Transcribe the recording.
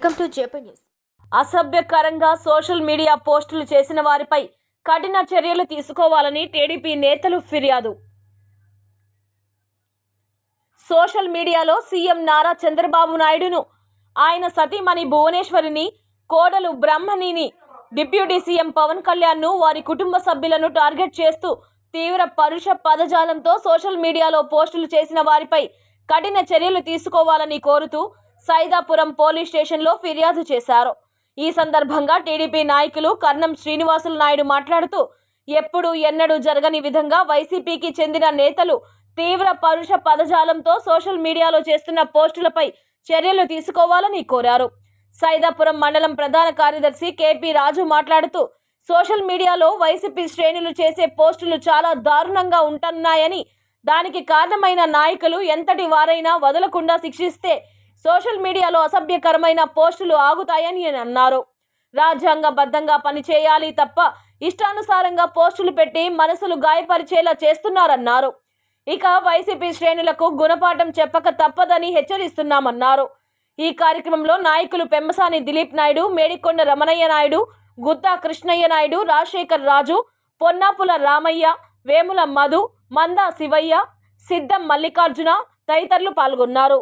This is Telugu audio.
వెల్కమ్ టు జేపీ న్యూస్ అసభ్యకరంగా సోషల్ మీడియా పోస్టులు చేసిన వారిపై కఠిన చర్యలు తీసుకోవాలని టీడీపీ నేతలు ఫిర్యాదు. సోషల్ మీడియాలో సీఎం నారా చంద్రబాబు నాయుడును ఆయన సతీమణి భువనేశ్వరిని కోడలు బ్రహ్మణిని డిప్యూటీ సీఎం పవన్ కళ్యాణ్ను వారి కుటుంబ సభ్యులను టార్గెట్ చేస్తూ తీవ్ర పరుష పదజాలంతో సోషల్ మీడియాలో పోస్టులు చేసిన వారిపై కఠిన చర్యలు తీసుకోవాలని కోరుతూ సైదాపురం పోలీస్ స్టేషన్లో ఫిర్యాదు చేశారు. ఈ సందర్భంగా టీడీపీ నాయకులు కర్ణం శ్రీనివాసులు నాయుడు మాట్లాడుతూ ఎప్పుడు ఎన్నడూ జరగని విధంగా వైసీపీకి చెందిన నేతలు తీవ్ర పరుష పదజాలంతో సోషల్ మీడియాలో చేస్తున్న పోస్టులపై చర్యలు తీసుకోవాలని కోరారు. సైదాపురం మండలం ప్రధాన కార్యదర్శి కేపీ రాజు మాట్లాడుతూ సోషల్ మీడియాలో వైసీపీ శ్రేణులు చేసే పోస్టులు చాలా దారుణంగా ఉంటున్నాయని దానికి కారణమైన నాయకులు ఎంతటి వారైనా వదలకుండా శిక్షిస్తే సోషల్ మీడియాలో అసభ్యకరమైన పోస్టులు ఆగుతాయని అన్నారు. రాజ్యాంగబద్ధంగా పనిచేయాలి తప్ప ఇష్టానుసారంగా పోస్టులు పెట్టి మనసులు గాయపరిచేలా చేస్తున్నారన్నారు. ఇక వైసీపీ శ్రేణులకు గుణపాఠం చెప్పక తప్పదని హెచ్చరిస్తున్నామన్నారు. ఈ కార్యక్రమంలో నాయకులు పెమ్మసాని దిలీప్ నాయుడు మేడికొండ రమణయ్య నాయుడు గుత్తా కృష్ణయ్య నాయుడు రాజశేఖర్ రాజు పొన్నాపుల రామయ్య వేముల మధు మందా శివయ్య సిద్ధం మల్లికార్జున తదితరులు పాల్గొన్నారు.